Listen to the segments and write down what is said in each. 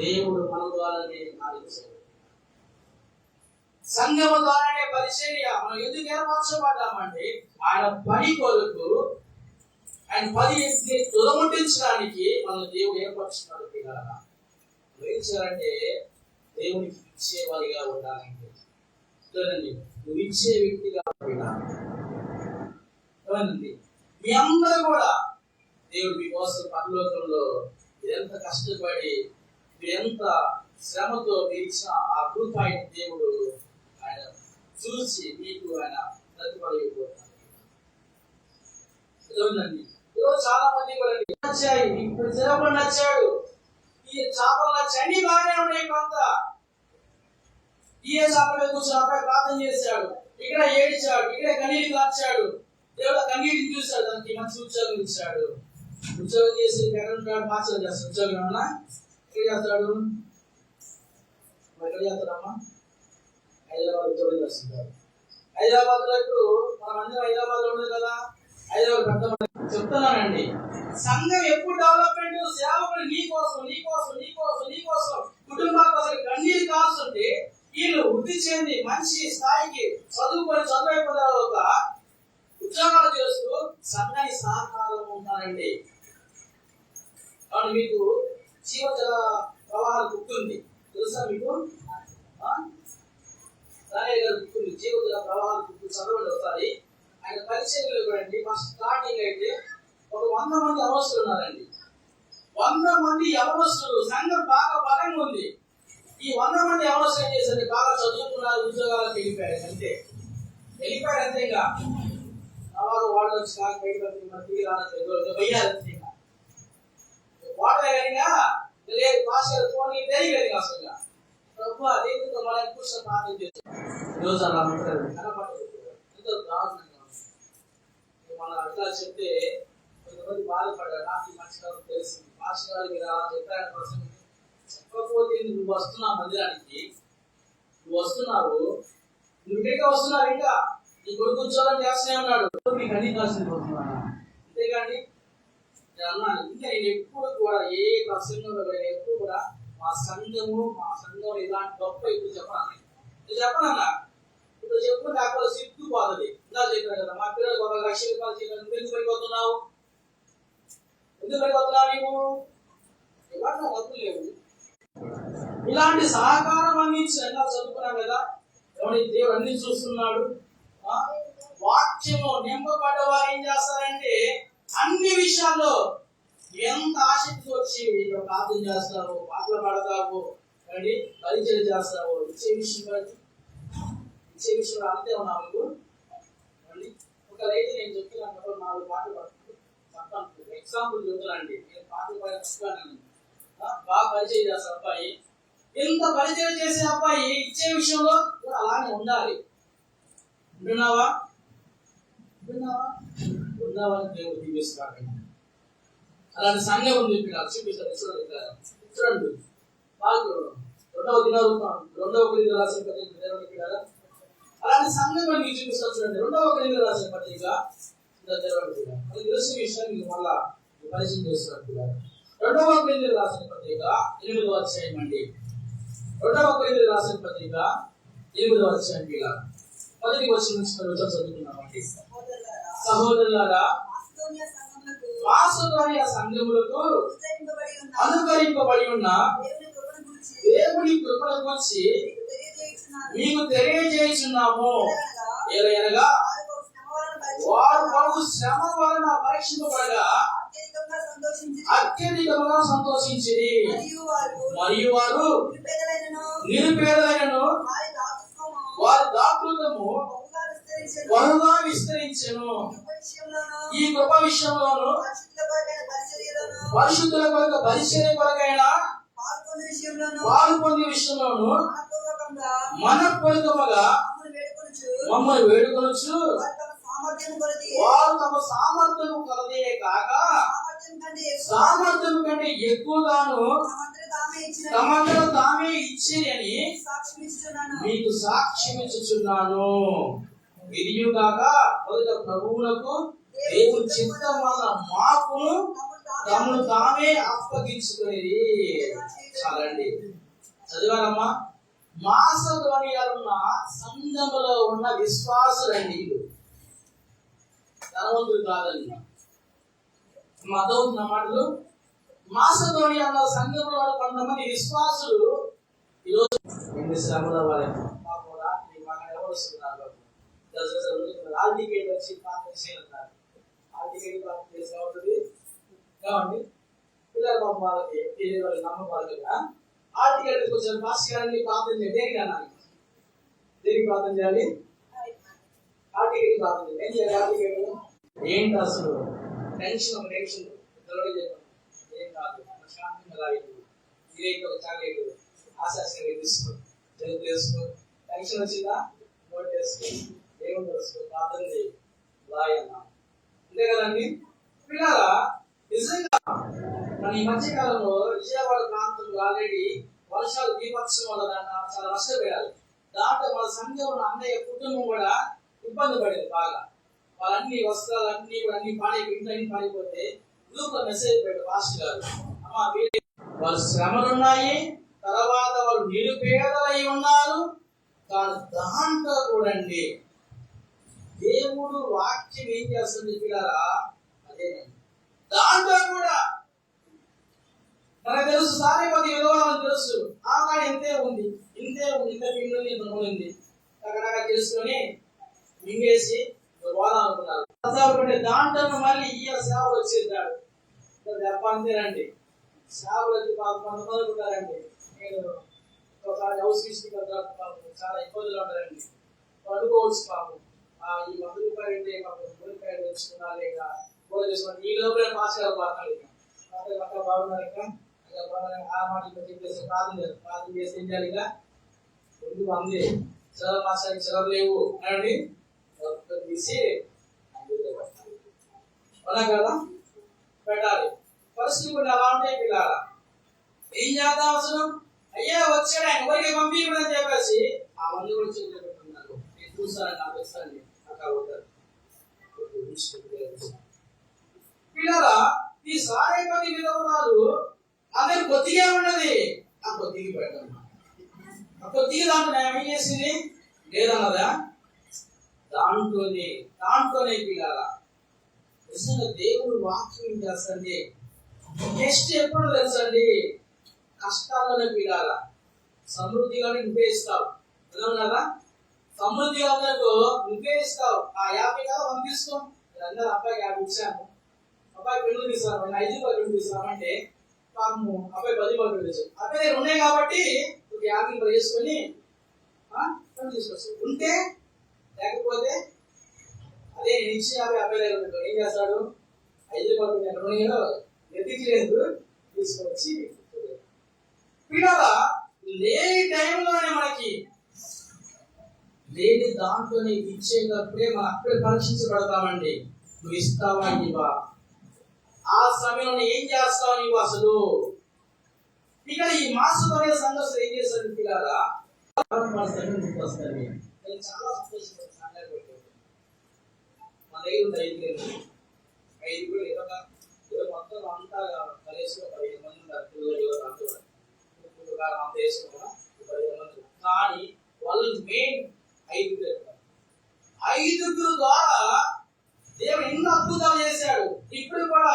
దేవుడు మన ద్వారానే ఆడించాడు సంఘము ద్వారానే పరిచర్య. మనం ఎందుకు ఏర్పరచబడ్డామంటే ఆయన పని కొరకు ఆయన పని తుదముట్టించడానికి మనం దేవుడు ఏర్పరచున్నాడు పిల్లల ఏం దేవునికి ఇచ్చేవారిగా ఉండాలంటే. చూడండి నువ్వు ఇచ్చే వ్యక్తిగా ఉండాలి మీ అందరూ కూడా దేవుడు మీకోసం పరలోకంలో ఎంత కష్టపడి ఎంత శ్రమతో నిలిచిన ఆ రూపాయిని దేవుడు ఆయన చూసి మీకు ఆయన ప్రతిఫలిపోతాడు ఈరోజు చాలా మంది కూడా నచ్చాయి. ఇప్పుడు చేపలు నచ్చాడు ఈ చేపల చండి బాగానే ఉన్నాయి కొంత ఈ చేపల కూర్చొని అబ్బాయి ప్రార్థన చేశాడు. ఇక్కడ ఏడిచాడు. ఇక్కడ కన్నీళ్ళు కార్చాడు. దేవుడు కన్నీటిని చూశాడు. దానికి మంచి ఉద్యోగం ఇచ్చాడు. ఉద్యోగం చేసి ఎక్కడ ఉంటాడు? ఉద్యోగం ఏమన్నా? ఏం చేస్తాడు ఎక్కడ చేస్తాడమ్మా హైదరాబాద్ తోడు చేస్తుంటారు హైదరాబాద్లో ఇప్పుడు మనం అందరం హైదరాబాద్లో ఉండదు కదా. హైదరాబాద్ పెద్ద చెప్తున్నానండి. సంఘం ఎప్పుడు డెవలప్మెంట్ సేవకుడు నీ కోసం నీ కోసం నీ కోసం నీ కోసం కుటుంబాల అసలు కన్నీరు కాల్స్తుంటే వీళ్ళు వృద్ధి చెంది మంచి స్థాయికి చదువుకొని చదువు అయిపోయిన ఉద్యోగాలు చేస్తూ సంఘానికి సహకారం ఉంటారండి కాబట్టి మీకు జీవజల ప్రవాహాలు గుర్తుంది. తెలుసా మీకు? ఆ? గుర్తుంది జీవజల ప్రవాహాలు గుర్తు చదవండి ఒకసారి. ఆయన పరిచయంలో చూడండి. ఫస్ట్ స్టార్టింగ్ అయితే ఒక వంద మంది అవసరం ఉన్నారండి. వంద మంది ఎవరొస్తులు సంఘం బాగా బలంగా ఉంది. ఈ వంద మంది ఎవరొస్తారు ఏం చేశారు బాగా చదువుకున్నారు ఉద్యోగాలకు వెళ్ళిపోయారు. అంతే. వెళ్ళిపోయారు అంతే ఇంకా. తర్వాత వాళ్ళు వచ్చి నాకు బయట మరి తిరిగి రాలేదు వెయ్యాలి అంతే ఇంకా. వాడలే లేదు పాస్టర్ ఫోన్ తెలియలేదు అసలు. ప్రభు దేవుడితో మన కూర్చొని ప్రార్థన చేస్తాం ఈరోజు అలా ఉంటారు కనపడదు ఎంతో దారుణంగా ఉంది. మన అట్లా చెప్తే కొంతమంది బాధపడ్డారు. నాకు ఈ మధ్యకాలం తెలిసింది పాస్టర్ గారు మీరు అలా చెప్పారు ప్రసంగం. చెప్పకపోతే నువ్వు వస్తున్నావు మందిరానికి. నువ్వు వస్తున్నావు నువ్వు ఇంకా వస్తున్నావు ఇంకా. నీ కొడుకు ఉద్యోగం చేస్తూనే ఉన్నాడు నీకు అన్ని కాల్సింది పోతున్నాను అంతేగాని అన్నాను ఇంకా నేను ఎప్పుడు కూడా ఏ ప్రసంగంలో కూడా ఎప్పుడు కూడా మా సంఘము మా సంఘం ఇలాంటి గొప్ప ఇప్పుడు చెప్పాలి నేను చెప్పనన్నా. ఇప్పుడు చెప్పు నాకు సిగ్గు పోతుంది ఇలా చెప్పాను కదా మా పిల్లలు ఒక లక్ష రూపాయలు ఎందుకు పడిపోతున్నావు? ఎందుకు పడిపోతున్నావు నీవు? ఇవాళ డబ్బులు లేవు. ఇలాంటి సహకారం అందించి ఎలా చదువుకున్నాం కదా? ఎవరి దేవుడు అన్ని చూస్తున్నాడు? వాక్యము నింపబడ్డ వారు ఏం చేస్తారంటే అన్ని విషయాల్లో ఎంత ఆసక్తి వచ్చి ఇక్కడ ప్రార్థన చేస్తావు పాటలు పాడతావు కానీ పరిచయం చేస్తావు ఇచ్చే విషయం ఇచ్చే విషయం అంతే ఉన్నావు మళ్ళీ ఒక రైతు నేను చెప్తున్నాను నాలుగు పాటలు పడుతుంది ఎగ్జాంపుల్ చెప్తానండి నేను పాటలు పాడే బాగా పరిచయం చేస్తా అబ్బాయి. ఎంత పరిచయం చేసే అబ్బాయి ఇచ్చే విషయంలో కూడా అలానే ఉండాలి. విన్నావా? విన్నావా? ఉన్నావా దేవుడు దీవిస్తాడు అలాంటి సంఘం ఉంది ఇక్కడ. చూపిస్తాను చూడండి వాళ్ళు రెండవ దినాలు రెండవ కొరింథీయులకు రాసిన పత్రిక దేవుడు ఇక్కడ. అలాంటి సంఘం మీకు చూపిస్తాను చూడండి రెండవ కొరింథీయులకు రాసిన పత్రిక దేవుడు అది తెలిసిన విషయాన్ని మీకు మళ్ళా పరిచయం చేస్తున్నాను రెండవ కొరింథీయులకు రాసిన పత్రిక ఎనిమిదవ అధ్యాయం అండి. రెండవ కొరింథీయులకు రాసిన పత్రిక ఎనిమిదవ అధ్యాయం ఇలా మొదటి వచ్చిన నుంచి మనం సహోదరులారా, మాసిదోనియా సంఘములకు అనుకరింపబడి ఉన్న దేవుని కృపణ గురించి మీకు ఏలయనగా, ఏలయనగా వారు వారు శ్రమ వలన పరీక్షింపబడి వలన పరీక్షింపబడగా అత్యధికంగా సంతోషించి అత్యధికంగా సంతోషించిరి. మరియు వారు దాతృత్వము వారి దాతృత్వము బహుగా విస్తరించెను. ఈ కృప విషయంలోను పరిశుద్ధుల కొరకు పరిచర్య కొరకైన పాలు పొందే విషయంలోను మనపూర్వకంగా మనపూర్వకముగా మమ్మల్ని వేడుకొనుచు, మమ్మల్ని వేడుకొనొచ్చు వారు తమ సామర్థ్యం కొలది వారు కాక సామర్థ్యం కంటే ఎక్కువగాను తమంతట తామే ఇచ్చేయని మీకు సాక్ష్యం ఇచ్చుచున్నాను. ఇదియుగాక మొదట ప్రభువులకు దేవుని చిత్తం వల్ల మాకును తమను తామే అప్పగించుకునేది. చాలండి. చదివారమ్మా మాసధ్వనియాలున్న సంఘములో ఉన్న విశ్వాసులండి వీళ్ళు. ధనవంతులు కాదండి. మతవుతున్న మాటలు మాసధోని అన్న సంఘంలో కొంతమంది విశ్వాసులు ఈరోజు ఎన్ని శ్రమల వాళ్ళకి పాపం రాత్రి మాకు ఎవరు వస్తున్నారు? బాబు? టికెట్ వచ్చి టికెట్ చేసి పిల్లల పాపం వాళ్ళకి తెలియదు వాళ్ళకి వాళ్ళకి టికెట్ కొంచెం పాస్ చేయాలని ప్రార్థన చేయాలి దేనికి అన్నాను దేనికి ప్రార్థన చేయాలి హాల్ టికెట్ ప్రార్థన చేయాలి ఏం చేయాలి టికెట్ ఏంటి అసలు టెన్షన్ ఒక టెన్షన్ పిల్లలు చెప్పండి ఏం కాదు ప్రశాంతంగా రాయదు ఇదేంటి ఒక తీసుకో జలుబు చేసుకో టెన్షన్ వచ్చిందా నోట్ చేసుకో ఏమో ప్రార్థన చేయి అంతే కదండి పిల్లల నిజంగా మన ఈ మధ్య కాలంలో విజయవాడ ప్రాంతంలో ఆల్రెడీ వర్షాలు దీపక్షం వల్ల చాలా నష్టపోయాలి దాంట్లో మన సంఘంలో అన్నయ్య కుటుంబం కూడా ఇబ్బంది పడింది బాగా వాళ్ళన్ని వస్త్రాలు అన్ని కూడా అన్ని పాడైపోయి ఇంట్లో అన్ని పాడైపోతే గ్రూప్లో మెసేజ్ పెట్టారు పాస్టర్ గారు అమ్మా వాళ్ళు శ్రమలు ఉన్నాయి తర్వాత వాళ్ళు నిరుపేదలై ఉన్నారు కానీ దాంట్లో చూడండి దేవుడు వాక్యం ఏం చేస్తుంది పిల్లరా? అదేనండి దాంట్లో కూడా మనకు తెలుసు సారే పది విలువలని తెలుసు. ఆ కాడ ఇంతే ఉంది ఇంతే ఉంది ఇంత పిండి ఉంది ఇంత నూనె ఉంది. రకరకాల తెలుసుకొని మింగేసి పోదామనుకున్నారు. అనుకుంటే దాంట్లో మళ్ళీ ఈ సేవలు వచ్చేసాడు దెబ్బ అంతేనండి. సేవలు వచ్చి పాపం కొంతమంది ఉంటారండి. నేను ఒకసారి హౌస్ విసిట్ చాలా ఇబ్బందులు ఉంటారండి. పడుకోవచ్చు పాపం. ఈ వంద రూపాయలు అయితే పాపం తెచ్చుకున్నా లేక చేసుకున్నా ఈ లోపల పాస్ గారు బాగున్నారు ఇక. పక్క బాగున్నారు. ఇక ఆ మాట ఇక్కడ చెప్పేసి ప్రార్థన చేస్తారు ప్రార్థన చేసి ఏం చేయాలి ఇక? ముందు. అంది సెలవు మాసానికి సెలవు లేవు. అనండి తీసి పెట్టాలి. కదా? పెట్టాలి. పరిస్థితి కూడా అలా ఉంటాయి పిల్లారా ఏం చేద్దాం అవసరం అయ్యా వచ్చాడు ఆయన. ఎవరికి పంపించమని చెప్పేసి? ఆ మంది కూడా చేతిలో పెట్టున్నారు నేను చూస్తాను నాకు వస్తాను పిల్లరా ఈ సారే పది విధవరాలు అందరు కొద్దిగా ఉన్నది. ఆ కొద్దిగా పెట్టమ్మా. ఆ కొద్దిగా దాంట్లో నేను ఏం చేసింది? లేదన్నదా? దాంట్లోనే దాంట్లోనే పిల్లరా నిజంగా దేవుడు వాక్యం చేస్తండి నెక్స్ట్ ఎప్పుడు తెలుసండి? కష్టాల్లోనే పీడాల సమృద్ధిగానే ఉపయోగిస్తావు కదా సమృద్ధి ఉన్నట్టు నువ్వే ఇస్తావు ఆ యాభై కదా పంపిస్తాం అందరూ అబ్బాయికి యాభై ఇచ్చాము. అబ్బాయి పెళ్ళి తీస్తాను ఐదు పది పెళ్ళి తీస్తామంటే పాపము అబ్బాయి పది రూపాయలు పెళ్ళి అబ్బాయి దగ్గర ఉన్నాయి కాబట్టి ఒక యాభై పది వేసుకొని తీసుకొస్తాడు. ఉంటే లేకపోతే అదే నేను ఇచ్చి యాభై అబ్బాయి దగ్గర ఏం చేస్తాడు? ఐదు పది ఎక్కడ ఉన్నాయో తీసుకొచ్చి పిల్లల లేని టైంలోనే మనకి లేని దాంట్లోనే ఇచ్చేటప్పుడే మనం అప్పుడే పరీక్షించబడతామండి. నువ్వు ఇస్తావా ఇవా ఆ సమయంలో ఏం చేస్తావు నీవు అసలు? ఇక ఈ మాసపడే సందర్శన ఏం చేశారు పిల్లారా? మన నేను చాలా దగ్గర ఐదు ఐదు కూడా ఇవ్వక మొత్తం అంతా కలిసి ఒక మంది ఉన్నారు పిల్లలు అంత వేసుకున్నా మంది కానీ వాళ్ళు మెయిన్ ఐదుగురు. ఐదుగురు ద్వారా దేవుడు ఎన్నో అద్భుతాలు చేశాడు. ఇప్పుడు కూడా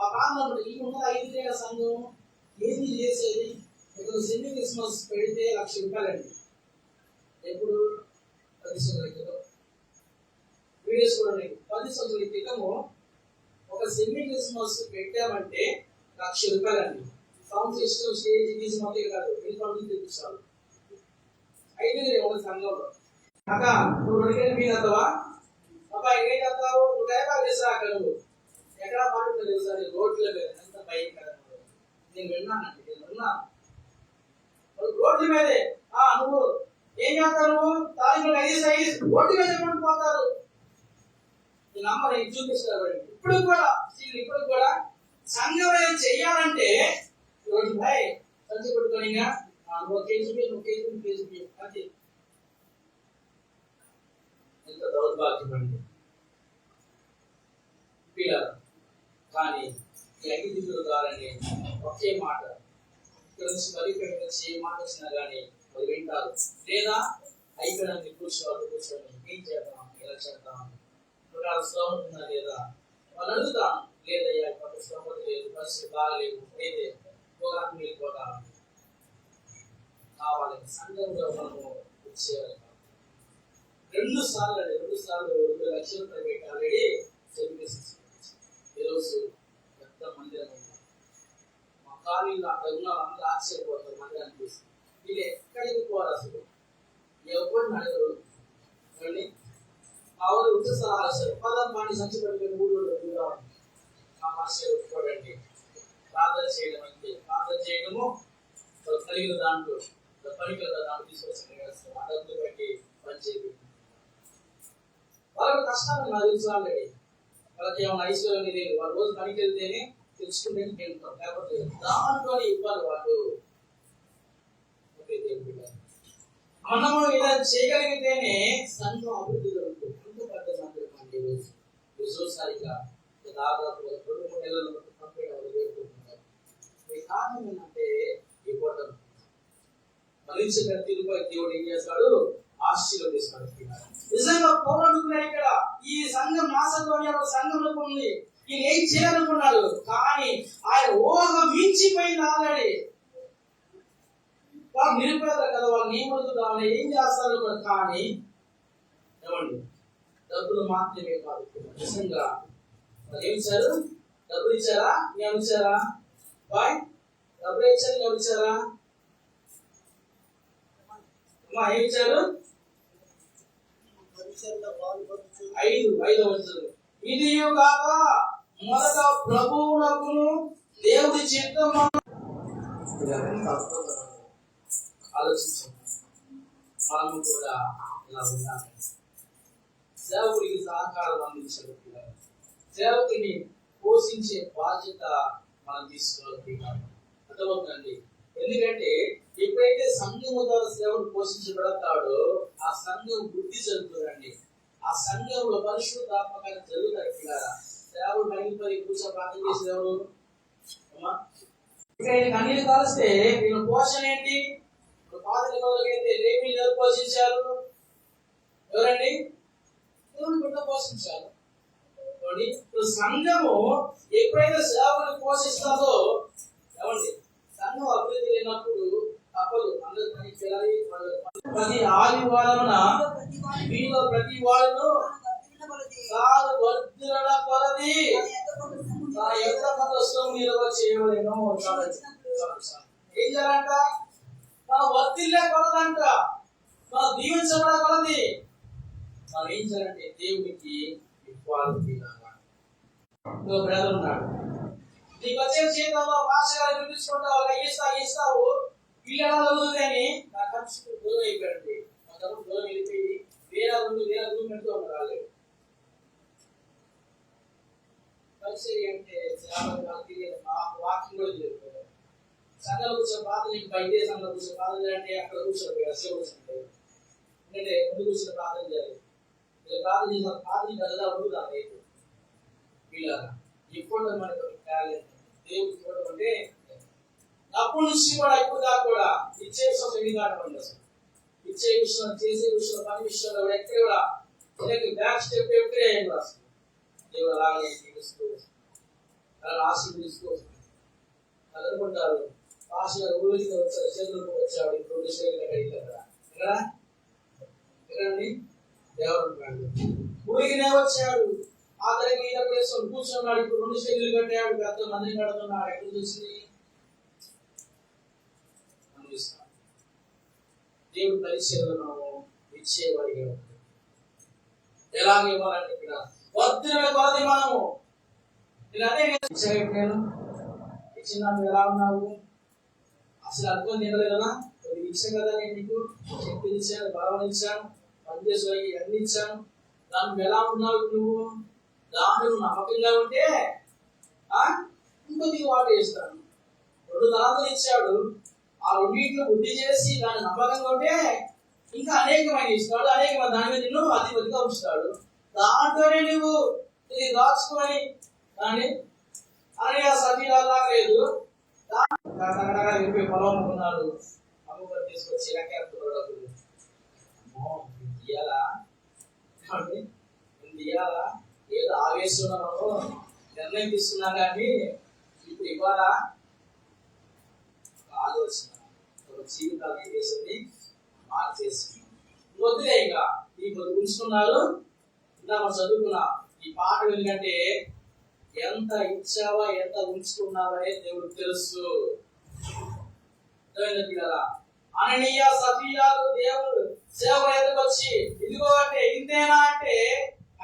ఆ ప్రాంతంలో ఈ ఉన్న సంఘం ఏంది చేసేది? ఇప్పుడు సెమీ క్రిస్మస్ పెడితే లక్ష రూపాయలండి. ఎప్పుడు? పది సంవత్సరాల క్రితం. వీడియోస్ కూడా ఉన్నాయి. పది సంవత్సరాల క్రితము ఒక సెమీ క్రిస్మస్ పెట్టామంటే లక్ష రూపాయలండి. సౌండ్ సిస్టమ్ స్టేజ్ ఫీజు మొత్తం కాదు ఇన్ఫార్మేషన్ తెప్పిస్తారు ఐదుగురే ఒక సంఘంలో. అక్క నువ్వు రెండు మీద వస్తావా అబ్బా ఏం చేస్తావు నువ్వు డైలాగ్ చేస్తా అక్కడ నువ్వు. ఎక్కడ మాట్లాడుతుంది తెలుసా? నీ రోడ్ల మీద. ఎంత భయంకరంగా నేను విన్నానండి నేను విన్నాను రోడ్ల మీదే. ఆ నువ్వు ఏం చేస్తారు నువ్వు? తాలింపు ఐదు ఐదు రోడ్డు మీద పోతారు. నేను అమ్మ నేను చూపిస్తారు ఇప్పుడు కూడా ఇప్పుడు కూడా సంఘం చెయ్యాలంటే రోజు భాయ్ సంచి పెట్టుకొని ఇంకా నువ్వు కేజీ నువ్వు కేజీ కేజీ అంతే. ఎంత దౌర్భాగ్యం అండి కానీ ఈ ఐదు ఒకే మాట. ఇక్కడ నుంచి బలిపేట నుంచి ఏ మాట వచ్చినా కానీ వాళ్ళు వింటారు. లేదా అయిపోయినందుకు కూర్చోవాలి కూర్చొని ఏం చేద్దాం? ఎలా చేద్దాం? ఒకవేళ శ్రమ ఉందా లేదా? వాళ్ళు అడుగుతాం లేదయ్యా కొంత శ్రమ లేదు పరిస్థితి బాగలేదు అయితే పోరాటం వెళ్ళిపోతాం. కావాలి. సంఘంలో మనము చేయాలి రెండు సార్లు రెండు సార్లు రెండు లక్షల రూపాయలు ఆల్రెడీ చదివేసి ఈరోజు పెద్ద మందిరం ఉంది. మా కాలనీలో అక్కడ ఉన్న వాళ్ళందరూ ఆశ్చర్యపోతారు మందిరాన్ని చూసి వీళ్ళు ఎక్కడికి పోరు అసలు? ఎవరిని అడగరు? కానీ ఆవిడ ఉంటే సలహా సార్ పదం పాని సంచి పట్టుకుని మూడు రోజులు రావాలి. ఆ మాస్టర్ చూడండి ప్రార్థన చేయడం అంటే ప్రార్థన చేయడము కలిగిన దాంట్లో పని కదా దాంట్లో తీసుకొచ్చిన ఆ డబ్బులు పెట్టి పని చేయాలి వాళ్ళకు కష్టం నాకు తెలుసు ఆల్రెడీ వాళ్ళకి ఏమైనా ఐశ్వర్యం లేదు. వాళ్ళు రోజు పనికి వెళ్తేనే తెలుసుకుంటే వెళ్తాం లేకపోతే దాంట్లో ఇవ్వాలి వాళ్ళు. మనము ఇలా చేయగలిగితేనే సంఘం అభివృద్ధి జరుగుతుంది. అంత పెద్ద సంఘం అండి ఈరోజు విశ్వసారిగా దాదాపు రెండు మూడు నెలలు కంప్లీట్ అవ్వాలి కారణం ఏంటంటే ఇవ్వడం మనిషి తీరుపై దేవుడు ఏం చేస్తాడు? ఆశీర్వదిస్తాడు. నిజంగా పౌరుడుకున్నాడు ఇక్కడ ఈ సంఘం నాసత్వం సంఘంలో ఉంది. ఈయన ఏం చేయాలనుకున్నాడు? కానీ ఆయన ఓహ మించిపోయింది ఆల్రెడీ. వాళ్ళు నిరుపేద కదా వాళ్ళు నియమలు కావాలి ఏం చేస్తారు కూడా కానీ ఏమండి? డబ్బులు మాత్రమే కాదు నిజంగా. వాళ్ళు ఏం ఇచ్చారు? డబ్బులు ఇచ్చారా? ఏమి ఇచ్చారా? బాయ్ డబ్బులు ఇచ్చారు? ఏమి ఇచ్చారా? అమ్మా ఏమి ఇచ్చారు? ఐదు ఐదు వచ్చారు ఇది కాక మొదట ప్రభువులకు దేవుడి చిత్తం ఆలోచించాం మనము కూడా ఇలా ఉండాలి. సేవకుడికి సహకారం అందించడం సేవకుని పోషించే బాధ్యత మనం తీసుకోవాలి అర్థమవుతుందండి ఎందుకంటే ఎప్పుడైతే సంఘము ద్వారా సేవను పోషించబడతాడో ఆ సంఘం వృద్ధి జరుగుతుందండి ఆ సంఘంలో పరిశుద్ధాత్మకంగా జరుగుతాయి కదా సేవలు మగిలిపోయి కూర్చో ప్రార్థన చేసేది ఇక్కడ కన్నీళ్ళు కలిస్తే నేను పోషణ ఏంటి? ఇప్పుడు పాత లేమి ఎవరు పోషించారు. ఎవరండి? దేవుని బిడ్డ పోషించారు. ఇప్పుడు సంఘము ఎప్పుడైతే సేవలు పోషిస్తుందో ఏమండి? సంఘం అభివృద్ధి లేనప్పుడు ప్రతి ఆదివారమున మీలో ప్రతి వాళ్ళను కాదు వర్ధుల కొలది. నా ఎంత వస్తువు మీరు చేయలేను ఏం చేయాలంట? మన వర్తిల్లే కొలదంట. మన దీవించబడ కొలది. మనం ఏం చేయాలంటే దేవునికి ఇవ్వాలి ఇంకో బ్రదర్ ఉన్నాడు. నీకు వచ్చే జీవితంలో భాష గారు పిలిపించుకుంటావు ఇస్తావు ఇస్తావు వీళ్ళు ఎలా నా ఖర్చు దూరం మా తమ్ముడు దూరం వెళ్ళిపోయి వేరే రూమ్ వేరే రూమ్ పెడుతూ ఉన్నారు వాళ్ళు. పరిచర్య అంటే వాకింగ్ కూడా చేయలేదు సంఘంలో కూర్చొని ప్రార్థన నీకు బయట సంఘంలో కూర్చొని ప్రార్థన అంటే అక్కడ కూర్చోలేదు అసలు కూర్చుంటాయి ఎందుకంటే ముందు కూర్చొని ప్రార్థన చేయాలి ఇలా ప్రార్థన చేసిన ప్రార్థన కదా అడుగుదా వీళ్ళ మనకు టాలెంట్ దేవుడు చూడమంటే అంటే అప్పటి నుంచి కూడా ఇప్పుడు దాకా కూడా ఇచ్చే విషయం ఎన్ని ఇచ్చే విషయం చేసే విషయం పని విషయంలో కూడా ఎక్కడ కూడా దీనికి బ్యాక్ స్టెప్ ఎక్కడే అయ్యింది అసలు దేవుడు అలాగే తీసుకోవచ్చు అలా ఆశీర్వదించుకోవచ్చు అనుకుంటారు పాస్టర్ ఊరికి వచ్చాడు చేతులకు వచ్చాడు ఇప్పుడు స్టేజ్ దేవుడు ఊరికినే వచ్చాడు. ఆ తరగతి మీద కూర్చున్నాడు ఇప్పుడు రెండు శైలులు కట్టాడు పెద్ద మందిని కడుతున్నాడు. ఎక్కడ చూసి దేవుడు పరిచయలను ఇచ్చేవాడిగా ఉంటాడు ఎలాగ ఇవ్వాలంటే ఇక్కడ వద్దున కొలది మనము. నేను అదే ఇచ్చాను ఇచ్చిన ఎలా ఉన్నావు? అసలు అర్థం తినలేదు కదా కొద్దిగా ఇచ్చాను కదా నేను నీకు. శక్తి ఇచ్చాను బలం ఇచ్చాను పనిచేసేవాడికి అన్ని ఇచ్చాను. దాన్ని ఎలా ఉన్నావు నువ్వు? దాన్ని నువ్వు నమ్మకంగా ఉంటే ఆ? ఇంకొద్దిగా వాడు చేస్తాను రెండు తరాలు ఇచ్చాడు. ఆ రెండింటిని వృద్ధి చేసి దాన్ని నమ్మకంగా ఉంటే ఇంకా అనేకమైన ఇస్తాడు. అనేకమైన దాని మీద నిన్ను అధిపతిగా ఉంచుతాడు. దాంట్లోనే నువ్వు ఇది దాచుకొని దాన్ని అని ఆ సభ్యులు లేదు ఇరవై పొలం అనుకున్నాడు అమ్మగారు తీసుకొచ్చి లెక్కేస్తున్నాడు ఇయ్యాలా ఇయ్యాలా ఏదో ఆవేశంలో నిర్ణయం తీసుకున్నా కానీ ఇప్పుడు ఇవ్వాలా? ఆలోచన. ఒక జీవితాన్ని వేసుకుని మార్చేసి వద్దులే ఇంకా ఈ పొద్దు ఉంచుకున్నారు ఇలా మనం చదువుకున్నా ఈ పాట ఎందుకంటే ఎంత ఇచ్చావా ఎంత ఉంచుకున్నావనే దేవుడు తెలుసు. అర్థమైంది కదా అననీయ సఫియాలు దేవుడు సేవ ఎదుకొచ్చి ఇదిగో అంటే ఇంతేనా అంటే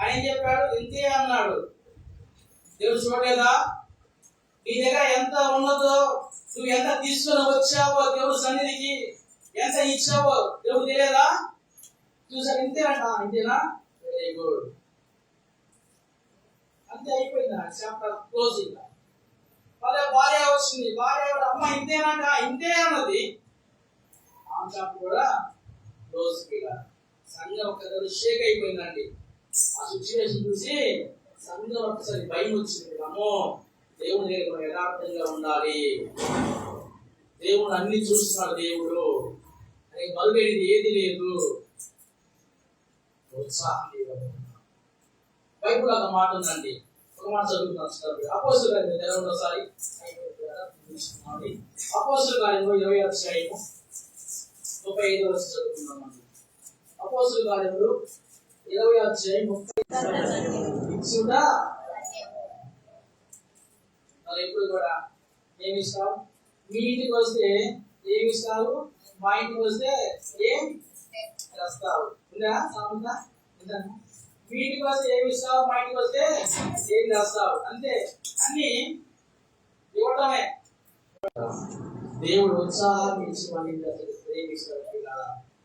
ఆయన చెప్పాడు? ఇంతే అన్నాడు. దేవుడు చూడలేదా? నీ దగ్గర ఎంత ఉన్నదో నువ్వు ఎంత తీసుకుని వచ్చావో దేవుడు సన్నిధికి ఎంత ఇచ్చావో దేవుడు తెలియదా? చూసారు ఇంతే అంట ఇంతేనా? వెరీ గుడ్ అంతే అయిపోయింది? చాప్టర్ క్లోజ్ మళ్ళీ భార్య వచ్చింది. భార్య కూడా అమ్మ ఇంతేనంట ఇంతే అన్నది. ఆ చాప్టర్ కూడా క్లోజ్ సంఘం ఒక్కసారి షేక్ అయిపోయిందండి. ఆ సిచ్యువేషన్ చూసి సంఘం ఒక్కసారి భయం వచ్చింది. అమ్మో! దేవుని దగ్గర యథార్థంగా ఉండాలి. దేవుడు అన్ని చూస్తున్నాడు దేవుడు. అని మరుగైనది ఏది లేదు? ఉత్సాహం బైబుల్ ఒక మాట ఉందండి. ఒక మాట చదువుతున్నాను చదువు అపోసులు గారి ఒకసారి అపోసులు కార్యంలో ఇరవై అధ్యాయము ముప్పై ఐదు వచ్చి చదువుతున్నామండి అపోసులు కార్యంలో ఇరవై అధ్యాయం ముప్పై ఇచ్చుడా మరి ఎప్పుడు కూడా ఏమి ఇస్తావు? మీ ఇంటికి వస్తే ఏమి ఇస్తావు? మా ఇంటికి వస్తే ఏం చేస్తావు? ఉందా? సాగుందా ఉందా? మీ ఇంటికి వస్తే ఏమి ఇస్తావు? మా ఇంటికి వస్తే ఏం చేస్తావు? అంతే. అన్ని ఇవ్వటమే దేవుడు ఉత్సాహం ఇచ్చి మన ప్రేమిస్తాడు కదా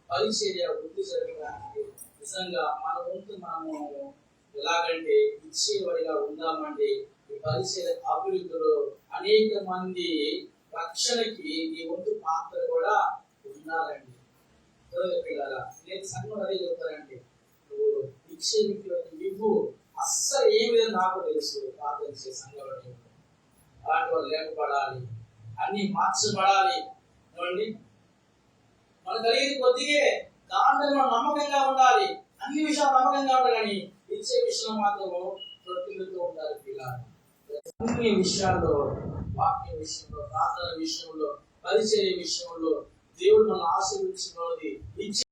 పరిచర్య వృద్ధి జరగడానికి నిజంగా మన వంతు మనము ఎలాగంటే ఇచ్చేవాడిగా ఉందామంటే ఈ అభివృద్ధిలో అనేక మంది రక్షణకి నీ వంతు పాత్ర కూడా ఉండాలండి. పిల్లరా నేను సంఘం అదే చెప్తానండి. నువ్వు ఇచ్చే ఇవ్వు అస్సలు ఏమి లేదు నాకు తెలుసు ప్రార్థన చేసే సంఘంలో అలాంటి వాళ్ళు లేకపడాలి అన్ని మార్చబడాలి. చూడండి మన కలిగింది కొద్దిగే దాంట్లో మనం నమ్మకంగా ఉండాలి. అన్ని విషయాలు నమ్మకంగా ఉండాలి కానీ ఇచ్చే విషయంలో మాత్రము తొట్టిల్లుతూ ఉండాలి పిల్లలు. అన్ని విషయాల్లో వాక్య విషయంలో ప్రార్థన విషయంలో పరిచయ విషయంలో దేవుడు మన ఆశీర్వించినది